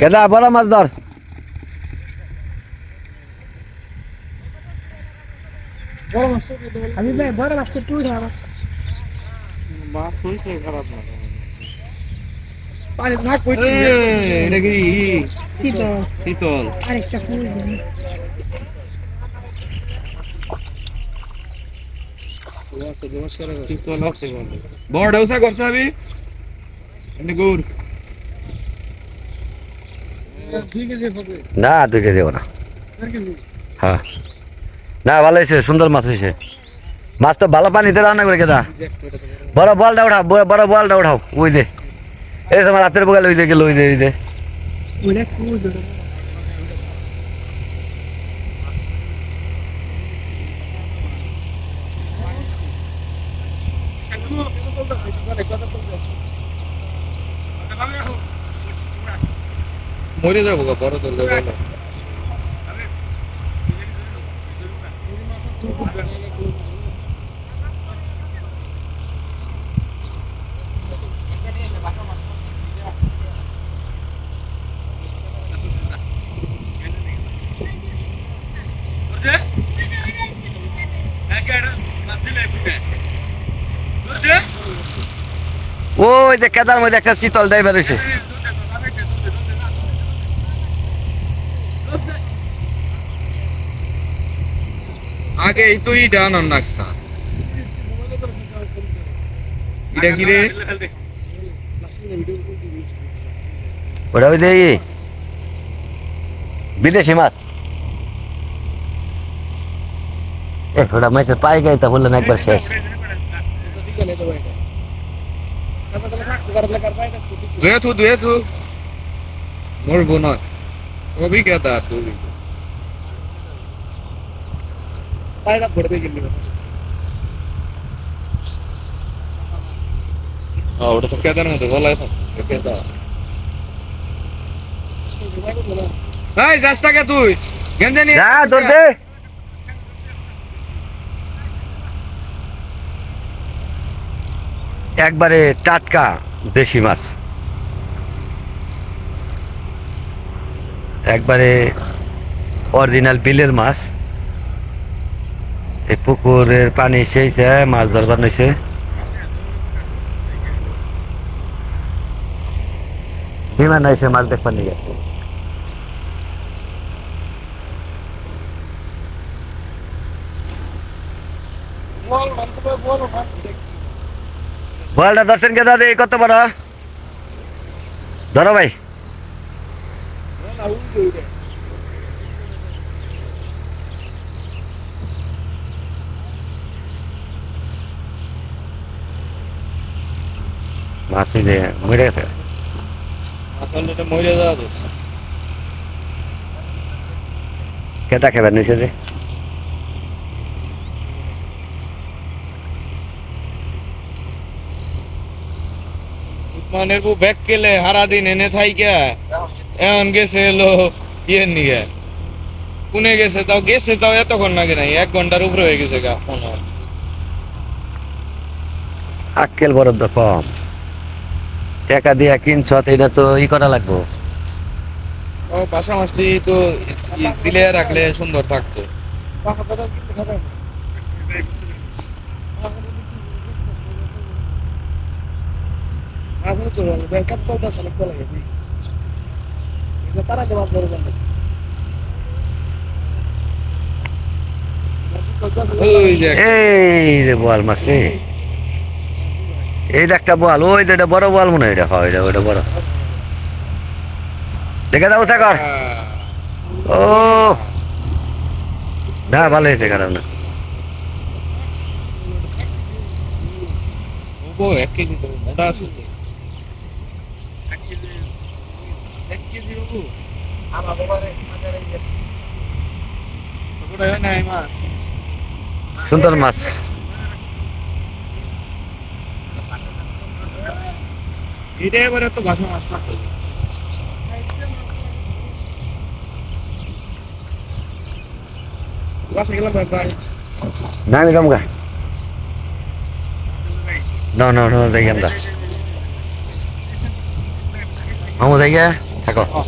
গেদা বড় মাছ ধর। আমি বড় মাছটা উঠে আমার। মাছ হয়েছে খারাপ না। পানি থাক এটা কি? শীতল। শীতল। আরেকটা সময় শীতল আছে বড় ডৌসা করছ আমি গুড়। না, দুই কেজি না। হ্যাঁ। না, ভালো হয়েছে, সুন্দর মাছ হয়েছে। মাছ তো ভালো পানিতে রান্না করে কেদা বড় বলটা উঠাও, বড়- বলটা উঠাও, ওই দে। এই তোমার রাতের বোকালে ওই দে গেল, ওই দে ওই দে। মরে যাব বড় ধরলে বলো। ওই যে কেদার মধ্যে একটা শীতল ড্রাইভার হয়েছে আগে এই তো ইটা আনার নাকসা। এটা কি রে? ওটা ওই যে ই, বিদেশি মাছ। ওটা মাছের পায়ে গাই তা বললেন একবার শেষ। দুয়ে থু দুয়ে থু মরবো নয় সবই কেদার তুই এই যাস টাকা তুই। গেঞ্জে নিয়ে যা তোর দে। একবারে টাটকা দেশি মাছ। একবারে অরিজিনাল বিলের মাছ। এই পুকুরের পানি সেইছে মাছ ধরবার নইছে। বিমান আইসে মাছ দেখবার নিয়ে। বলটা দর্শন কে দাদা? কত বড়? ধরো ভাই। মাছ যে মরে গেছে। আসলে এটা মরে যাওয়া তো কেটা খেবার নিচে যে? উসমানের বউ ব্যাগ কেলে হারা দিন এনে থাইকা। এখন গেছে এলো ইয়ের নিয়ে কোনে গেছে তাও গেছে তাও এতক্ষণ লাগে নাই এক ঘণ্টার উপরে হয়ে গেছে গা মনে হয়। আক্কেল বরাদ্দ কম। টাকা দিয়া কিনছ এটা তো ই করা লাগবো। ও পাশা মাছটি তো সিলে রাখলে সুন্দর থাকতো। ব্যাংকাত তো দাস লাগবে এই একটা বোয়াল ওই যে এটা বড় বোয়াল মনে হয় এটা হয় ওটা বড়। দেখে দাও সাগর। ও। না ভালো হয়েছে খারাপ না ও এক কেজি তো মোটা আছে তো। এক কেজি বাবু আমার বাবারে ছোটটা হয় নাই মাছ সুন্দর মাছ এটা এবারে তো বাসা মাছ থাকতো বাসা গেলাম প্রায় না আমি কামগা না না না দেখি আমরা। মামু থেকে। থাকো ও,